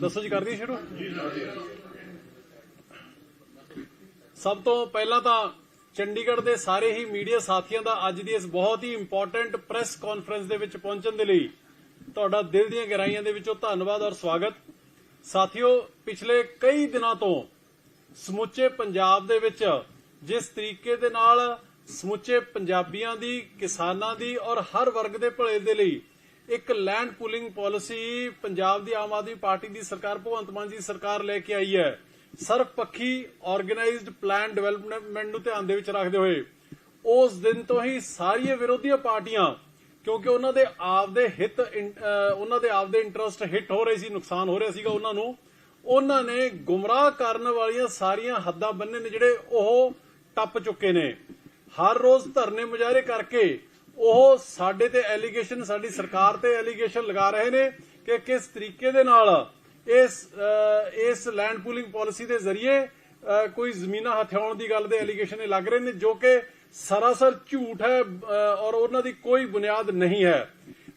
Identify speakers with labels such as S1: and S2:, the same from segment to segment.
S1: ਦੱਸੋ ਜੀ, ਕਰਦੀ ਸ਼ੁਰੂ? ਸਭ ਤੋਂ ਪਹਿਲਾਂ ਤਾਂ ਚੰਡੀਗੜ੍ਹ ਦੇ ਸਾਰੇ ਹੀ ਮੀਡੀਆ ਸਾਥੀਆਂ ਦਾ ਅੱਜ ਦੀ ਇਸ ਬਹੁਤ ਹੀ ਇੰਪੋਰਟੈਂਟ ਪ੍ਰੈਸ ਕਾਨਫਰੰਸ ਦੇ ਵਿੱਚ ਪਹੁੰਚਣ ਦੇ ਲਈ ਤੁਹਾਡਾ ਦਿਲ ਦੀਆਂ ਗਹਿਰਾਈਆਂ ਦੇ ਵਿੱਚੋਂ ਧੰਨਵਾਦ ਔਰ ਸਵਾਗਤ। ਸਾਥੀਓ, ਪਿਛਲੇ ਕਈ ਦਿਨਾਂ ਤੋਂ ਸਮੁੱਚੇ ਪੰਜਾਬ ਦੇ ਵਿੱਚ ਜਿਸ ਤਰੀਕੇ ਦੇ ਨਾਲ ਸਮੁੱਚੇ ਪੰਜਾਬੀਆਂ ਦੀ, ਕਿਸਾਨਾਂ ਦੀ ਔਰ ਹਰ ਵਰਗ ਦੇ ਭਲੇ ਦੇ ਲਈ ਇੱਕ ਲੈਂਡ ਪੂਲਿੰਗ ਪਾਲਿਸੀ ਪੰਜਾਬ ਦੀ ਆਮ ਆਦਮੀ ਪਾਰਟੀ ਦੀ ਸਰਕਾਰ, ਭਗਵੰਤ ਮਾਨ ਦੀ ਸਰਕਾਰ ਲੈ ਕੇ ਆਈ ਹੈ। ਸਰਵਪੱਖੀ ਆਰਗੇਨਾਈਜ਼ਡ ਪਲਾਨ ਡਿਵੈਲਪਮੈਂਟ ਨੂੰ ਧਿਆਨ ਦੇ ਵਿੱਚ ਰੱਖਦੇ ਹੋਏ, ਉਸ ਦਿਨ ਤੋਂ ਹੀ ਸਾਰੀਆਂ ਵਿਰੋਧੀਆਂ ਪਾਰਟੀਆਂ, ਕਿਉਂਕਿ ਉਹਨਾਂ ਦੇ ਆਪਦੇ ਹਿੱਤ ਇਨ- ਅਹ ਉਹਨਾਂ ਦੇ ਆਪਦੇ ਇੰਟਰਸਟ ਹਿੱਟ ਹੋ ਰਹੇ ਸੀ, ਨੁਕਸਾਨ ਹੋ ਰਿਹਾ ਸੀਗਾ ਉਹਨਾਂ ਨੂੰ, ਉਹਨਾਂ ਨੇ ਗੁੰਮਰਾਹ ਕਰਨ ਵਾਲੀਆਂ ਸਾਰੀਆਂ ਹੱਦਾਂ ਬੰਨੇ ਨੇ ਜਿਹੜੇ ਉਹ ਟੱਪ ਚੁੱਕੇ ਨੇ। ਹਰ ਰੋਜ਼ ਧਰਨੇ ਮੁਜ਼ਾਹਰੇ ਕਰਕੇ ਉਹ ਸਾਡੇ ਤੇ ਐਲੀਗੇਸ਼ਨ ਸਾਡੀ ਸਰਕਾਰ ਤੇ ਐਲੀਗੇਸ਼ਨ ਲਗਾ ਰਹੇ ਨੇ ਕਿ ਕਿਸ ਤਰੀਕੇ ਦੇ ਨਾਲ ਇਸ ਇਸ ਲੈਂਡ ਪੂਲਿੰਗ ਪਾਲਿਸੀ ਦੇ ਜ਼ਰੀਏ ਕੋਈ ਜ਼ਮੀਨਾਂ ਹਥਿਆਉਣ ਦੀ ਗੱਲ ਦੇ ਐਲੀਗੇਸ਼ਨ ਇਹ ਲੱਗ ਰਹੇ ਨੇ, ਜੋ ਕਿ ਸਰਾਸਰ ਝੂਠ ਹੈ ਔਰ ਉਹਨਾਂ ਦੀ ਕੋਈ ਬੁਨਿਆਦ ਨਹੀਂ ਹੈ।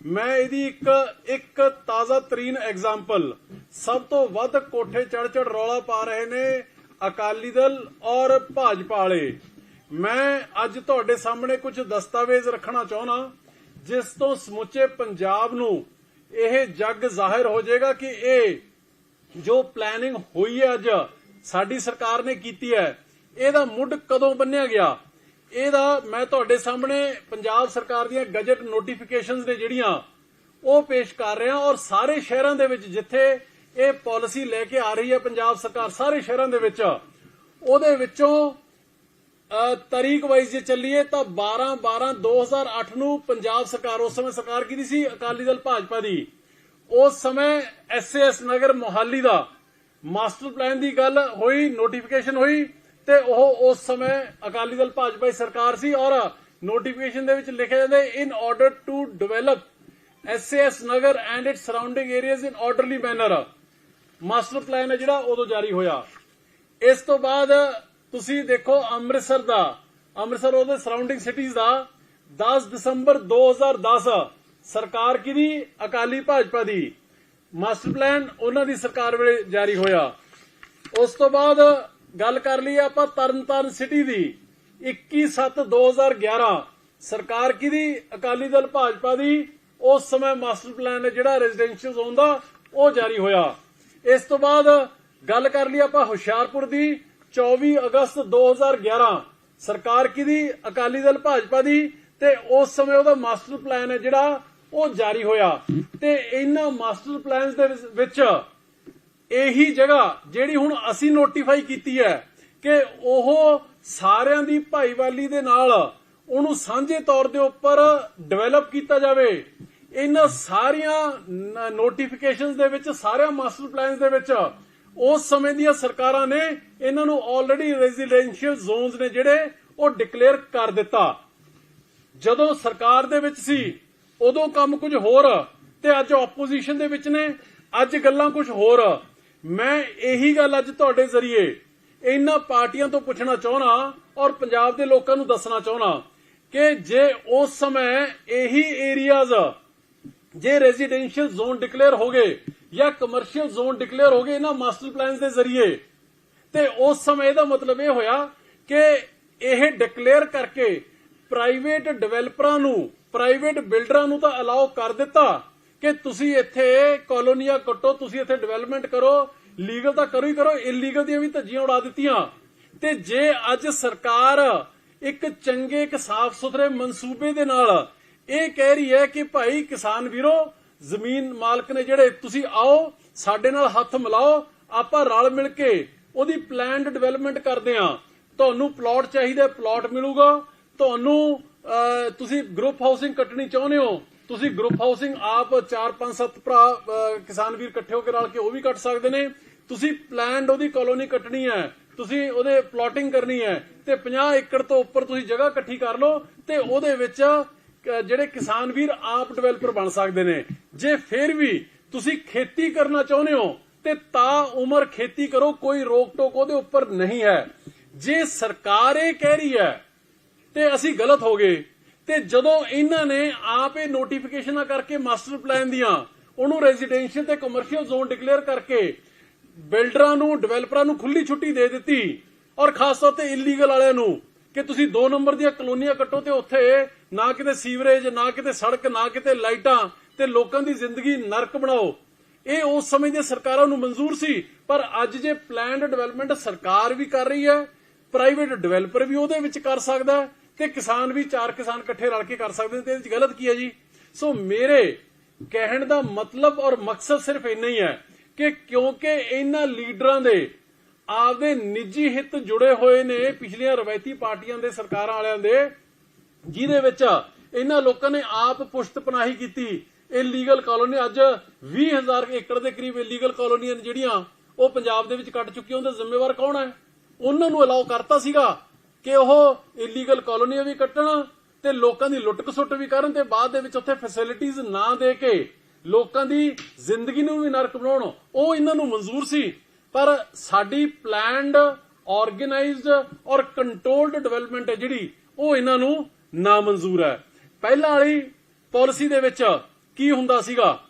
S1: ਮੈਂ ਇਹਦੀ ਇੱਕ ਇੱਕ ਤਾਜ਼ਾ ਤਰੀਨ ਐਗਜ਼ਾਮਪਲ ਸਭ ਤੋਂ ਵੱਧ ਕੋਠੇ ਚੜ ਚੜ ਰੌਲਾ ਪਾ ਰਹੇ ਨੇ ਅਕਾਲੀ ਦਲ ਔਰ ਭਾਜਪਾ ਵਾਲੇ। ਮੈਂ ਅੱਜ ਤੁਹਾਡੇ ਸਾਹਮਣੇ ਕੁਝ ਦਸਤਾਵੇਜ਼ ਰੱਖਣਾ ਚਾਹੁੰਦਾ ਜਿਸ ਤੋਂ ਸਮੁੱਚੇ ਪੰਜਾਬ ਨੂੰ ਇਹ ਜੱਗ ਜ਼ਾਹਿਰ ਹੋ ਜਾਏਗਾ ਕਿ ਇਹ ਜੋ ਪਲੈਨਿੰਗ ਹੋਈ ਹੈ ਅੱਜ, ਸਾਡੀ ਸਰਕਾਰ ਨੇ ਕੀਤੀ ਹੈ, ਇਹਦਾ ਮੁੱਢ ਕਦੋਂ ਬੰਨਿਆ ਗਿਆ? ਇਹਦਾ ਮੈਂ ਤੁਹਾਡੇ ਸਾਹਮਣੇ ਪੰਜਾਬ ਸਰਕਾਰ ਦੀਆਂ ਗਜਟ ਨੋਟੀਫਿਕੇਸ਼ਨਸ ਨੇ ਜਿਹੜੀਆਂ, ਉਹ ਪੇਸ਼ ਕਰ ਰਿਹਾ ਔਰ ਸਾਰੇ ਸ਼ਹਿਰਾਂ ਦੇ ਵਿੱਚ ਜਿੱਥੇ ਇਹ ਪਾਲਿਸੀ ਲੈ ਕੇ ਆ ਰਹੀ ਹੈ ਪੰਜਾਬ ਸਰਕਾਰ, ਸਾਰੇ ਸ਼ਹਿਰਾਂ ਦੇ ਵਿੱਚ, ਉਹਦੇ ਵਿੱਚੋਂ ਤਾਰੀਖ ਵਾਈਜ਼ ਜੇ ਚੱਲੀਏ ਤਾਂ 12 12 2008 ਨੂੰ ਪੰਜਾਬ ਸਰਕਾਰ ਉਸ ਸਮੇਂ ਸਰਕਾਰ ਕਿਹਦੀ ਸੀ? ਅਕਾਲੀ ਦਲ ਭਾਜਪਾ ਦੀ। ਉਸ ਸਮੇਂ ਐਸਐਸ ਨਗਰ ਮੋਹਾਲੀ ਦਾ ਮਾਸਟਰ ਪਲਾਨ ਦੀ ਗੱਲ ਹੋਈ ਨੋਟੀਫਿਕੇਸ਼ਨ ਹੋਈ ਤੇ ਉਹ ਉਸ ਸਮੇਂ ਅਕਾਲੀ ਦਲ ਭਾਜਪਾ ਦੀ ਸਰਕਾਰ ਸੀ ਔਰ ਨੋਟੀਫਿਕੇਸ਼ਨ ਦੇ ਵਿੱਚ ਲਿਖਿਆ ਜਾਂਦਾ in order to develop SS Nagar and its surrounding areas in orderly manner master plan ਹੈ ਜਿਹੜਾ, ਉਦੋਂ ਜਾਰੀ ਹੋਇਆ। ਇਸ ਤੋਂ ਬਾਅਦ ਤੁਸੀਂ ਦੇਖੋ ਅੰਮ੍ਰਿਤਸਰ ਦਾ, ਅੰਮ੍ਰਿਤਸਰ ਉਹਦੇ ਸਰਾਊਂਡਿੰਗ ਸਿਟੀਜ਼ ਦਾ 10 ਦਸੰਬਰ 2010 ਸਰਕਾਰ ਕਿਹਦੀ? ਅਕਾਲੀ ਭਾਜਪਾ ਦੀ। ਮਾਸਟਰ ਪਲਾਨ ਉਹਨਾਂ ਦੀ ਸਰਕਾਰ ਵੇਲੇ ਜਾਰੀ ਹੋਇਆ। ਉਸ ਤੋਂ ਬਾਅਦ ਗੱਲ ਕਰ ਲਈ ਆਪਾਂ ਤਰਨਤਾਰਨ ਸਿਟੀ ਦੀ। 21/7/2011 ਸਰਕਾਰ ਕਿਹਦੀ? ਅਕਾਲੀ ਦਲ ਭਾਜਪਾ ਦੀ। ਉਸ ਸਮੇਂ ਮਾਸਟਰ ਪਲਾਨ ਜਿਹੜਾ ਰੈਜ਼ੀਡੈਂਸ਼ੀਅਲ ਜ਼ੋਨ ਦਾ, ਉਹ ਜਾਰੀ ਹੋਇਆ। ਇਸ ਤੋਂ ਬਾਅਦ ਗੱਲ ਕਰ ਲਈ ਆਪਾਂ ਹੁਸ਼ਿਆਰਪੁਰ ਦੀ। 24 ਅਗਸਤ 2011 ਸਰਕਾਰ ਕਿਹਦੀ? ਅਕਾਲੀ ਦਲ ਭਾਜਪਾ ਦੀ ਤੇ ਉਸ ਸਮੇਂ ਉਹਦਾ ਮਾਸਟਰ ਪਲਾਨ ਹੈ ਜਿਹੜਾ, ਉਹ ਜਾਰੀ ਹੋਇਆ। ਤੇ ਇਹਨਾਂ ਮਾਸਟਰ ਪਲਾਨਸ ਦੇ ਵਿੱਚ ਇਹੀ ਜਗ੍ਹਾ ਜਿਹੜੀ ਹੁਣ ਅਸੀਂ ਨੋਟੀਫਾਈ ਕੀਤੀ ਹੈ ਕਿ ਉਹ ਸਾਰਿਆਂ ਦੀ ਭਾਈਵਾਲੀ ਦੇ ਨਾਲ ਉਹਨੂੰ ਸਾਂਝੇ ਤੌਰ ਦੇ ਉੱਪਰ ਡਿਵੈਲਪ ਕੀਤਾ ਜਾਵੇ। ਇਹਨਾਂ ਸਾਰੀਆਂ ਨੋਟੀਫਿਕੇਸ਼ਨਸ ਦੇ ਵਿੱਚ, ਸਾਰਿਆਂ ਮਾਸਟਰ ਪਲਾਨਸ ਦੇ ਵਿੱਚ ਉਸ ਸਮੇਂ ਦੀਆਂ ਸਰਕਾਰਾਂ ਨੇ ਇਹਨਾਂ ਨੂੰ ਆਲਰੇਡੀ ਰੈਜ਼ੀਡੈਂਸ਼ੀਅਲ ਜ਼ੋਨਸ ਨੇ ਜਿਹੜੇ ਉਹ ਡਿਕਲੇਅਰ ਕਰ ਦਿੱਤਾ। ਜਦੋਂ ਸਰਕਾਰ ਦੇ ਵਿੱਚ ਸੀ, ਉਦੋਂ ਕੰਮ ਕੁਝ ਹੋਰ ਤੇ ਅੱਜ ਆਪੋਜੀਸ਼ਨ ਦੇ ਵਿੱਚ ਨੇ, ਅੱਜ ਗੱਲਾਂ ਕੁਝ ਹੋਰ। ਮੈਂ ਇਹੀ ਗੱਲ ਅੱਜ ਤੁਹਾਡੇ ਜ਼ਰੀਏ ਇਹਨਾਂ ਪਾਰਟੀਆਂ ਤੋਂ ਪੁੱਛਣਾ ਚਾਹਣਾ ਔਰ ਪੰਜਾਬ ਦੇ ਲੋਕਾਂ ਨੂੰ ਦੱਸਣਾ ਚਾਹਣਾ ਕਿ ਜੇ ਉਸ ਸਮੇਂ ਇਹੀ ਏਰੀਆਜ਼ ਜੇ ਰੈਜ਼ੀਡੈਂਸ਼ੀਅਲ ਜ਼ੋਨ ਡਿਕਲੇਅਰ ਹੋ ਗਏ ਜਾਂ ਕਮਰਸ਼ੀਅਲ ਜ਼ੋਨ ਡਿਕਲੇਅਰ ਹੋ ਗਏ ਇਹਨਾਂ ਮਾਸਟਰ ਪਲਾਨਸ ਦੇ ਜ਼ਰੀਏ, ਤੇ ਉਸ ਸਮੇਂ ਇਹਦਾ ਮਤਲਬ ਇਹ ਹੋਇਆ ਕਿ ਇਹ ਡਿਕਲੇਅਰ ਕਰਕੇ ਪ੍ਰਾਈਵੇਟ ਡਿਵੈਲਪਰਾਂ ਨੂੰ ਪ੍ਰਾਈਵੇਟ ਬਿਲਡਰਾਂ ਨੂੰ ਤਾਂ ਅਲਾਉ ਕਰ ਦਿੱਤਾ ਕਿ ਤੁਸੀਂ ਇੱਥੇ ਕਲੋਨੀਆਂ ਕੱਟੋ, ਤੁਸੀਂ ਇੱਥੇ ਡਿਵੈਲਪਮੈਂਟ ਕਰੋ ਲੀਗਲ ਤਾਂ ਕਰੋ ਹੀ ਕਰੋ ਇਲੀਗਲ ਦੀਆਂ ਵੀ ਧੱਜੀਆਂ ਉਡਾ ਦਿੱਤੀਆਂ। ਤੇ ਜੇ ਅੱਜ ਸਰਕਾਰ ਇੱਕ ਚੰਗੇ, ਇੱਕ ਸਾਫ਼ ਸੁਥਰੇ ਮਨਸੂਬੇ ਦੇ ਨਾਲ ਇਹ ਕਹਿ ਰਹੀ ਹੈ ਕਿ ਭਾਈ ਕਿਸਾਨ ਵੀਰੋ ਜ਼ਮੀਨ ਮਾਲਕ ਨੇ ਜਿਹੜੇ, ਤੁਸੀਂ ਆਓ, ਸਾਡੇ ਨਾਲ ਹੱਥ ਮਿਲਾਓ, ਆਪਾਂ ਰਲ ਮਿਲ ਕੇ ਉਹਦੀ ਪਲਾਨਡ ਡਿਵੈਲਪਮੈਂਟ ਕਰਦੇ ਆ ਤੁਹਾਨੂੰ ਪਲਾਟ ਚਾਹੀਦਾ ਪਲਾਟ ਮਿਲੂਗਾ। ਤੁਹਾਨੂੰ ਤੁਸੀਂ ਗਰੁੱਪ ਹਾਊਸਿੰਗ ਕੱਟਣੀ ਚਾਹੁੰਦੇ ਹੋ, ਤੁਸੀਂ ਗਰੁੱਪ ਹਾਊਸਿੰਗ ਆਪ 4 5 7 ਭਰਾ ਕਿਸਾਨ ਵੀਰ ਇਕੱਠੇ ਹੋ ਕੇ ਰਲ ਕੇ ਉਹ ਵੀ ਕੱਟ ਸਕਦੇ ਨੇ। ਤੁਸੀਂ ਪਲਾਨਡ ਉਹਦੀ ਕਲੋਨੀ ਕੱਟਣੀ ਹੈ, ਤੁਸੀਂ ਉਹਦੇ ਪਲਾਟਿੰਗ ਕਰਨੀ ਹੈ ਤੇ 50 ਏਕੜ ਤੋਂ ਉੱਪਰ ਤੁਸੀਂ ਜਗ੍ਹਾ ਇਕੱਠੀ ਕਰ ਲਓ ਤੇ ਉਹਦੇ ਵਿੱਚ ਜਿਹੜੇ ਕਿਸਾਨ ਵੀਰ ਆਪ ਡਿਵੈਲਪਰ ਬਣ ਸਕਦੇ ਨੇ। ਜੇ ਫਿਰ ਵੀ ਤੁਸੀਂ ਖੇਤੀ ਕਰਨਾ ਚਾਹੁੰਦੇ ਹੋ, ਤੇ ਤਾਂ ਉਮਰ ਖੇਤੀ ਕਰੋ, ਕੋਈ ਰੋਕ ਟੋਕ ਉਹਦੇ ਉੱਪਰ ਨਹੀਂ ਹੈ। ਜੇ ਸਰਕਾਰ ਇਹ ਕਹਿ ਰਹੀ ਹੈ, ਤੇ ਅਸੀਂ ਗਲਤ ਹੋ ਗਏ, ਤੇ ਜਦੋਂ ਇਹਨਾਂ ਨੇ ਆਪ ਇਹ ਨੋਟੀਫਿਕੇਸ਼ਨਾਂ ਕਰਕੇ ਮਾਸਟਰ ਪਲਾਨ ਦੀਆਂ, ਉਹਨੂੰ ਰੈਜ਼ੀਡੈਂਸ਼ੀਅਲ ਤੇ ਕਮਰਸ਼ੀਅਲ ਜ਼ੋਨ ਡਿਕਲੇਅਰ ਕਰਕੇ ਬਿਲਡਰਾਂ ਨੂੰ ਡਿਵੈਲਪਰਾਂ ਨੂੰ ਖੁੱਲੀ ਛੁੱਟੀ ਦੇ ਦਿੱਤੀ, ਔਰ ਖਾਸ ਤੌਰ ਤੇ ਇਲੀਗਲ ਵਾਲਿਆਂ ਨੂੰ, ਕਿ ਤੁਸੀਂ 2 ਨੰਬਰ ਦੀਆਂ ਕਲੋਨੀਆਂ ਕੱਟੋ ਤੇ ਉੱਥੇ ਨਾ ਕਿਤੇ ਸੀਵਰੇਜ, ਨਾ ਕਿਤੇ ਸੜਕ, ਨਾ ਕਿਤੇ ਲਾਈਟਾਂ ਤੇ ਲੋਕਾਂ ਦੀ ਜ਼ਿੰਦਗੀ ਨਰਕ ਬਣਾਓ। ਇਹ ਉਸ ਸਮੇਂ ਦੀਆਂ ਸਰਕਾਰਾਂ ਨੂੰ ਮਨਜ਼ੂਰ ਸੀ, ਪਰ ਅੱਜ ਜੇ ਪਲਾਨਡ ਡਿਵੈਲਪਮੈਂਟ ਸਰਕਾਰ ਵੀ ਕਰ ਰਹੀ ਹੈ, ਪ੍ਰਾਈਵੇਟ ਡਿਵੈਲਪਰ ਵੀ ਉਹਦੇ ਵਿੱਚ ਕਰ ਸਕਦਾ ਤੇ ਕਿਸਾਨ ਵੀ ਚਾਰ ਕਿਸਾਨ ਇਕੱਠੇ ਰਲ ਕੇ ਕਰ ਸਕਦੇ ਨੇ ਤੇ ਇਹਦੇ ਵਿੱਚ ਗਲਤ ਕੀ ਹੈ ਜੀ? ਸੋ ਮੇਰੇ ਕਹਿਣ ਦਾ ਮਤਲਬ ਔਰ ਮਕਸਦ ਸਿਰਫ ਇੰਨਾ ਹੀ ਹੈ ਕਿ ਕਿਉਂਕਿ ਇਹਨਾਂ ਲੀਡਰਾਂ ਦੇ ਆਪਦੇ ਨਿੱਜੀ ਹਿੱਤ ਜੁੜੇ ਹੋਏ ਨੇ, ਪਿਛਲੀਆਂ ਰਵਾਇਤੀ ਪਾਰਟੀਆਂ ਦੇ ਸਰਕਾਰਾਂ ਵਾਲਿਆਂ ਦੇ ਜਿਹਦੇ ਵਿੱਚ ਇਹਨਾਂ ਲੋਕਾਂ ਨੇ ਆਪ ਪੁਸ਼ਤ ਪਨਾਹੀ ਕੀਤੀ। ਲੀਗਲ ਕਾਲੋਨੀ ਅੱਜ 20000 ਏਕੜ ਦੇ ਕਰੀਬ ਇਲੀਗਲ ਕਾਲੋਨੀਆਂ ਨੇ ਜਿਹੜੀਆਂ ਉਹ ਪੰਜਾਬ ਦੇ ਵਿੱਚ ਕੱਟ ਚੁੱਕੀਆਂ, ਉਹਦਾ ਜ਼ਿੰਮੇਵਾਰ ਕੌਣ ਹੈ? ਉਹਨਾਂ ਨੂੰ ਅਲਾਉ ਕਰਤਾ ਸੀਗਾ ਕਿ ਉਹ ਇਲੀਗਲ ਕਾਲੋਨੀਆਂ ਵੀ ਕੱਟਣ ਤੇ ਲੋਕਾਂ ਦੀ ਲੁੱਟ ਖਸੁੱਟ ਵੀ ਕਰਨ ਤੇ ਬਾਅਦ ਦੇ ਵਿੱਚ ਉੱਥੇ ਫੈਸਿਲਿਟੀਆਂ ਨਾ ਦੇ ਕੇ ਲੋਕਾਂ ਦੀ ਜ਼ਿੰਦਗੀ ਨੂੰ ਵੀ ਨਰਕ ਬਣਾਉਣ। ਉਹ ਇਹਨਾਂ ਨੂੰ ਮਨਜ਼ੂਰ ਸੀ। ਪਰ ਸਾਡੀ ਪਲਾਨਡ ਆਰਗੇਨਾਈਜ਼ਡ ਔਰ ਕੰਟਰੋਲਡ ਡਿਵੈਲਪਮੈਂਟ ਹੈ ਜਿਹੜੀ, ਉਹ ਇਹਨਾਂ ਨੂੰ ਨਾ ਮਨਜ਼ੂਰ ਹੈ। ਪਹਿਲਾਂ ਵਾਲੀ ਪਾਲਿਸੀ ਦੇ ਵਿੱਚ ਕੀ ਹੁੰਦਾ ਸੀਗਾ?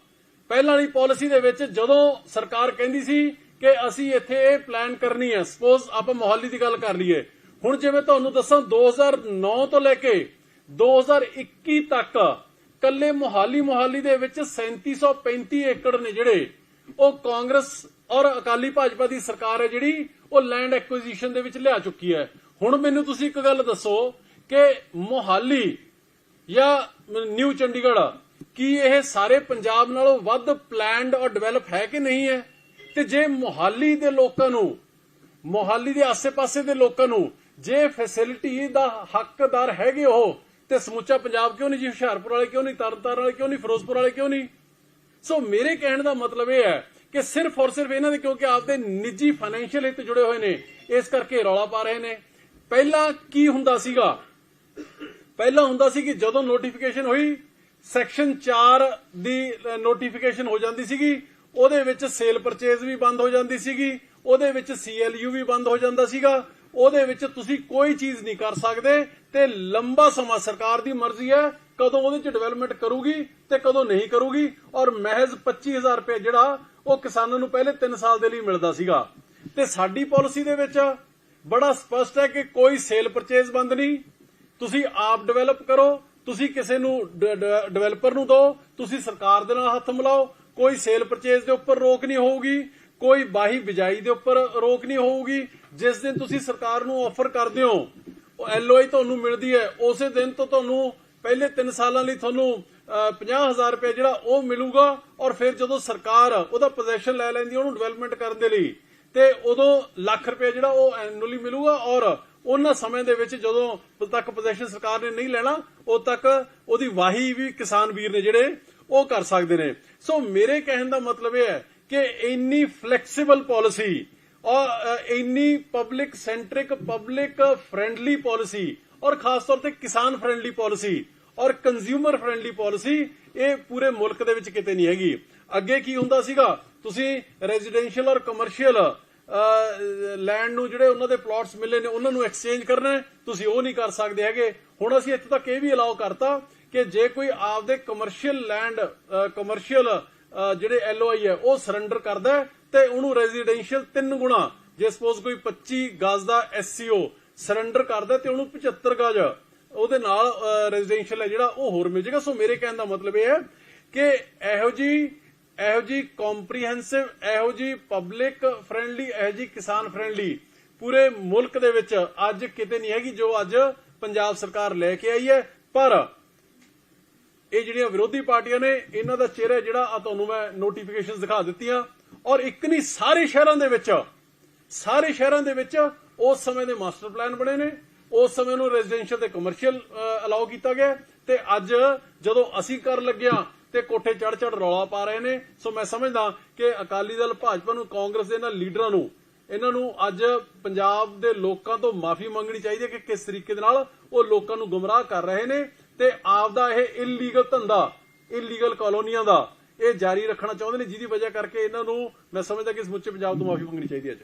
S1: ਪਹਿਲਾਂ ਵਾਲੀ ਪਾਲਿਸੀ ਦੇ ਵਿੱਚ ਜਦੋਂ ਸਰਕਾਰ ਕਹਿੰਦੀ ਸੀ ਕਿ ਅਸੀਂ ਇੱਥੇ ਇਹ ਪਲਾਨ ਕਰਨੀ ਹੈ ਸਪੋਜ਼ ਆਪਾਂ ਮੋਹਾਲੀ ਦੀ ਗੱਲ ਕਰ ਲਈਏ। ਹੁਣ ਜਿਵੇਂ ਤੁਹਾਨੂੰ ਦੱਸਾਂ 2009 ਤੋਂ ਲੈ ਕੇ 2021 ਤੱਕ ਕੱਲੇ ਮੋਹਾਲੀ ਮੋਹਾਲੀ ਦੇ ਵਿੱਚ 3735 ਏਕੜ ਨੇ ਜਿਹੜੇ, ਉਹ ਕਾਂਗਰਸ ਔਰ ਅਕਾਲੀ ਭਾਜਪਾ ਦੀ ਸਰਕਾਰ ਹੈ ਜਿਹੜੀ, ਉਹ ਲੈਂਡ ਐਕੁਜੀਸ਼ਨ ਦੇ ਵਿੱਚ ਲਿਆ ਚੁੱਕੀ ਹੈ। ਹੁਣ ਮੈਨੂੰ ਤੁਸੀਂ ਇੱਕ ਗੱਲ ਦੱਸੋ ਕਿ ਮੋਹਾਲੀ ਜਾਂ ਨਿਊ ਚੰਡੀਗੜ੍ਹ ਕੀ ਇਹ ਸਾਰੇ ਪੰਜਾਬ ਨਾਲੋਂ ਵੱਧ ਪਲਾਨਡ ਔਰ ਡਿਵੈਲਪ ਹੈ ਕਿ ਨਹੀਂ ਹੈ? ਤੇ ਜੇ ਮੋਹਾਲੀ ਦੇ ਲੋਕਾਂ ਨੂੰ, ਮੋਹਾਲੀ ਦੇ ਆਸ-ਪਾਸੇ ਦੇ ਲੋਕਾਂ ਨੂੰ ਜੇ ਫੈਸਿਲਿਟੀ ਦਾ ਹੱਕਦਾਰ ਹੈਗੇ ਉਹ, ਤੇ ਸਮੁੱਚਾ ਪੰਜਾਬ ਕਿਉਂ ਨਹੀਂ ਜੀ? ਹੁਸ਼ਿਆਰਪੁਰ ਵਾਲੇ ਕਿਉਂ ਨਹੀਂ? ਤਰਨਤਾਰਨ ਵਾਲੇ ਕਿਉਂ ਨਹੀਂ? ਫਿਰੋਜ਼ਪੁਰ ਵਾਲੇ ਕਿਉਂ ਨਹੀਂ? ਸੋ ਮੇਰੇ ਕਹਿਣ ਦਾ ਮਤਲਬ ਇਹ ਹੈ ਕਿ ਸਿਰਫ ਔਰ ਸਿਰਫ ਇਹਨਾਂ ਦੇ ਕਿਉਂਕਿ ਆਪਦੇ ਨਿੱਜੀ ਫਾਈਨੈਂਸ਼ੀਅਲ ਹਿੱਤ ਜੁੜੇ ਹੋਏ ਨੇ, ਇਸ ਕਰਕੇ ਰੌਲਾ ਪਾ ਰਹੇ ਨੇ। ਪਹਿਲਾਂ ਕੀ ਹੁੰਦਾ ਸੀਗਾ? ਪਹਿਲਾਂ ਹੁੰਦਾ ਸੀ ਕਿ ਜਦੋਂ ਨੋਟੀਫਿਕੇਸ਼ਨ ਹੋਈ ਸੈਕਸ਼ਨ 4 ਦੀ ਨੋਟੀਫਿਕੇਸ਼ਨ ਹੋ ਜਾਂਦੀ ਸੀਗੀ, ਉਹਦੇ ਵਿੱਚ ਸੇਲ ਪਰਚੇਜ਼ ਵੀ ਬੰਦ ਹੋ ਜਾਂਦੀ ਸੀਗੀ, ਉਹਦੇ ਵਿੱਚ ਸੀਐਲਯੂ ਵੀ ਬੰਦ ਹੋ ਜਾਂਦਾ ਸੀਗਾ, ਉਹਦੇ ਵਿੱਚ ਤੁਸੀਂ ਕੋਈ ਚੀਜ਼ ਨਹੀਂ ਕਰ ਸਕਦੇ ਤੇ ਲੰਬਾ ਸਮਾਂ ਸਰਕਾਰ ਦੀ ਮਰਜ਼ੀ ਹੈ ਕਦੋਂ ਉਹਦੇ ਚ ਡਿਵੈਲਪਮੈਂਟ ਕਰੂਗੀ ਤੇ ਕਦੋਂ ਨਹੀਂ ਕਰੂਗੀ ਔਰ ਮਹਿਜ਼ 25000 ਰੁਪਏ ਜਿਹੜਾ ਉਹ ਕਿਸਾਨਾਂ ਨੂੰ ਪਹਿਲੇ 3 ਸਾਲ ਦੇ ਲਈ ਮਿਲਦਾ ਸੀਗਾ। ਤੇ ਸਾਡੀ ਪਾਲਿਸੀ ਦੇ ਵਿੱਚ ਬੜਾ ਸਪਸ਼ਟ ਹੈ ਕਿ ਕੋਈ ਸੇਲ ਪਰਚੇਜ਼ ਬੰਦ ਨਹੀਂ ਤੁਸੀਂ ਆਪ ਡਿਵੈਲਪ ਕਰੋ ਤੁਸੀਂ ਕਿਸੇ ਨੂੰ ਡਿਵੈਲਪਰ ਨੂੰ ਦਿਓ ਤੁਸੀਂ ਸਰਕਾਰ ਦੇ ਨਾਲ ਹੱਥ ਮਿਲਾਓ ਕੋਈ ਸੇਲ ਪਰਚੇਜ਼ ਦੇ ਉੱਪਰ ਰੋਕ ਨਹੀਂ ਹੋਊਗੀ ਕੋਈ ਬਾਹੀ ਬਿਜਾਈ ਦੇ ਉੱਪਰ ਰੋਕ ਨਹੀਂ ਹੋਊਗੀ ਜਿਸ ਦਿਨ ਤੁਸੀਂ ਸਰਕਾਰ ਨੂੰ ਆਫਰ ਕਰਦੇ ਹੋ ਉਹ ਐਲਓਆਈ ਤੁਹਾਨੂੰ ਮਿਲਦੀ ਹੈ ਉਸੇ ਦਿਨ ਤੋਂ ਤੁਹਾਨੂੰ ਪਹਿਲੇ 3 ਸਾਲਾਂ ਲਈ ਤੁਹਾਨੂੰ ਅਹ, 50000 ਰੁਪਏ ਜਿਹੜਾ ਉਹ ਮਿਲੂਗਾ ਔਰ ਫਿਰ ਜਦੋਂ ਸਰਕਾਰ ਉਹਦਾ ਪੋਜੀਸ਼ਨ ਲੈ ਲੈਂਦੀ ਹੈ ਉਹਨੂੰ ਡਿਵੈਲਪਮੈਂਟ ਕਰਨ ਦੇ ਲਈ ਤੇ ਉਦੋਂ ਲੱਖ ਰੁਪਏ ਜਿਹੜਾ ਉਹ ਐਨੂਅਲੀ ਮਿਲੂਗਾ ਔਰ ਉਹਨਾਂ ਸਮੇਂ ਦੇ ਵਿੱਚ ਜਦੋਂ ਤੱਕ ਪੋਜੀਸ਼ਨ ਸਰਕਾਰ ਨੇ ਨਹੀਂ ਲੈਣਾ ਉਦੋਂ ਤੱਕ ਉਹਦੀ ਵਾਹੀ ਵੀ ਕਿਸਾਨ ਵੀਰ ਨੇ ਜਿਹੜੇ ਉਹ ਕਰ ਸਕਦੇ ਨੇ। ਸੋ ਮੇਰੇ ਕਹਿਣ ਦਾ ਮਤਲਬ ਇਹ ਹੈ ਕਿ ਇੰਨੀ ਫਲੈਕਸੀਬਲ ਪਾਲਿਸੀ ਔਰ ਇੰਨੀ public centric public friendly policy ਔਰ ਖਾਸ ਤੌਰ ਤੇ ਕਿਸਾਨ ਫ੍ਰੈਂਡਲੀ ਪਾਲਿਸੀ ਔਰ ਕੰਜ਼ਿਊਮਰ ਫ੍ਰੈਂਡਲੀ ਪਾਲਿਸੀ ਇਹ ਪੂਰੇ ਮੁਲਕ ਦੇ ਵਿੱਚ ਕਿਤੇ ਨਹੀਂ ਹੈਗੀ। ਅੱਗੇ ਕੀ ਹੁੰਦਾ ਸੀਗਾ? ਤੁਸੀਂ ਰੈਜ਼ੀਡੈਂਸ਼ੀਅਲ ਔਰ ਕਮਰਸ਼ੀਅਲ ਲੈਂਡ ਨੂੰ ਜਿਹੜੇ ਉਹਨਾਂ ਦੇ ਪਲਾਟਸ ਮਿਲੇ ਨੇ, ਉਹਨਾਂ ਨੂੰ ਐਕਸਚੇਂਜ ਕਰਨਾ, ਤੁਸੀਂ ਉਹ ਨਹੀਂ ਕਰ ਸਕਦੇ ਹੈਗੇ। ਹੁਣ ਅਸੀਂ ਇੱਥੇ ਤੱਕ ਇਹ ਵੀ ਅਲਾਉ ਕਰਤਾ ਕਿ ਜੇ ਕੋਈ ਆਪਦੇ ਕਮਰਸ਼ੀਅਲ ਲੈਂਡ ਕਮਰਸ਼ੀਅਲ ਜਿਹੜੇ ਐਲਓਆਈ ਹੈ, ਉਹ ਸਰੈਂਡਰ ਕਰਦਾ ਤੇ ਉਹਨੂੰ ਰੈਜ਼ੀਡੈਂਸ਼ੀਅਲ ਤਿੰਨ ਗੁਣਾ, ਜੇ ਸਪੋਜ਼ ਕੋਈ 25 ਗਜ਼ ਦਾ ਐਸਸੀਓ ਸਰੈਂਡਰ ਕਰਦਾ ਤੇ ਉਹਨੂੰ 75 ਗਜ਼ ਉਹਦੇ ਨਾਲ ਰੈਜ਼ੀਡੈਂਸ਼ੀਅਲ ਹੈ ਜਿਹੜਾ, ਉਹ ਹੋਰ ਮਿਲ ਜਾਏਗਾ। ਸੋ ਮੇਰੇ ਕਹਿਣ ਦਾ ਮਤਲਬ ਇਹ ਹੈ ਕਿ ਇਹੋ ਜੀ ਇਹੋ ਜੀ ਕੰਪਰੀਹੈਂਸਿਵ ਇਹੋ ਜੀ ਪਬਲਿਕ ਫ੍ਰੈਂਡਲੀ ਇਹੋ ਜੀ ਕਿਸਾਨ ਫ੍ਰੈਂਡਲੀ ਪੂਰੇ ਮੁਲਕ ਦੇ ਵਿੱਚ ਅੱਜ ਕਿਤੇ ਨਹੀਂ ਹੈਗੀ ਜੋ ਅੱਜ ਪੰਜਾਬ ਸਰਕਾਰ ਲੈ ਕੇ ਆਈ ਹੈ। ਪਰ ਇਹ ਜਿਹੜੀਆਂ ਵਿਰੋਧੀ ਪਾਰਟੀਆਂ ਨੇ, ਇਹਨਾਂ ਦਾ ਚਿਹਰਾ ਜਿਹੜਾ ਆ ਤੁਹਾਨੂੰ ਮੈਂ ਨੋਟੀਫਿਕੇਸ਼ਨਸ ਦਿਖਾ ਦਿੱਤੀਆਂ। ਔਰ ਇੱਕ ਨਹੀਂ ਸਾਰੇ ਸ਼ਹਿਰਾਂ ਦੇ ਵਿੱਚ, ਸਾਰੇ ਸ਼ਹਿਰਾਂ ਦੇ ਵਿੱਚ ਉਸ ਸਮੇਂ ਦੇ ਮਾਸਟਰ ਪਲਾਨ ਬਣੇ ਨੇ। ਉਸ ਸਮੇਂ ਨੂੰ ਰੈਜ਼ੀਡੈਂਸ਼ੀਅਲ ਤੇ ਕਮਰਸ਼ੀਅਲ ਅਲਾਉ ਕੀਤਾ ਗਿਆ। ਤੇ ਅੱਜ ਜਦੋਂ ਅਸੀਂ ਕਰ ਲੱਗਿਆ ਤੇ ਕੋਠੇ ਚੜ ਚੜ ਰੌਲਾ ਪਾ ਰਹੇ ਨੇ। ਸੋ ਮੈਂ ਸਮਝਦਾ ਕਿ ਅਕਾਲੀ ਦਲ ਭਾਜਪਾ ਨੂੰ ਕਾਂਗਰਸ ਦੇ ਇਹਨਾਂ ਲੀਡਰਾਂ ਨੂੰ ਇਹਨਾਂ ਨੂੰ ਅੱਜ ਪੰਜਾਬ ਦੇ ਲੋਕਾਂ ਤੋਂ ਮਾਫੀ ਮੰਗਣੀ ਚਾਹੀਦੀ ਹੈ ਕਿ ਕਿਸ ਤਰੀਕੇ ਦੇ ਨਾਲ ਉਹ ਲੋਕਾਂ ਨੂੰ ਗੁੰਮਰਾਹ ਕਰ ਰਹੇ ਨੇ ਤੇ ਆਪ ਦਾ ਇਹ ਇਲੀਗਲ ਧੰਦਾ ਇਲੀਗਲ ਕਾਲੋਨੀਆਂ ਦਾ ਇਹ ਜਾਰੀ ਰੱਖਣਾ ਚਾਹੁੰਦੇ ਨੇ ਜਿਹਦੀ ਵਜ੍ਹਾ ਕਰਕੇ ਇਹਨਾਂ ਨੂੰ ਮੈਂ ਸਮਝਦਾ ਕਿ ਸਮੁੱਚੇ ਪੰਜਾਬ ਤੋਂ ਮਾਫੀ ਮੰਗਣੀ ਚਾਹੀਦੀ ਹੈ ਅੱਜ।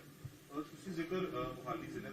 S2: ਤੁਸੀਂ ਜ਼ਿਕਰ ਅਹ, ਜ਼ਿਲ੍ਹੇ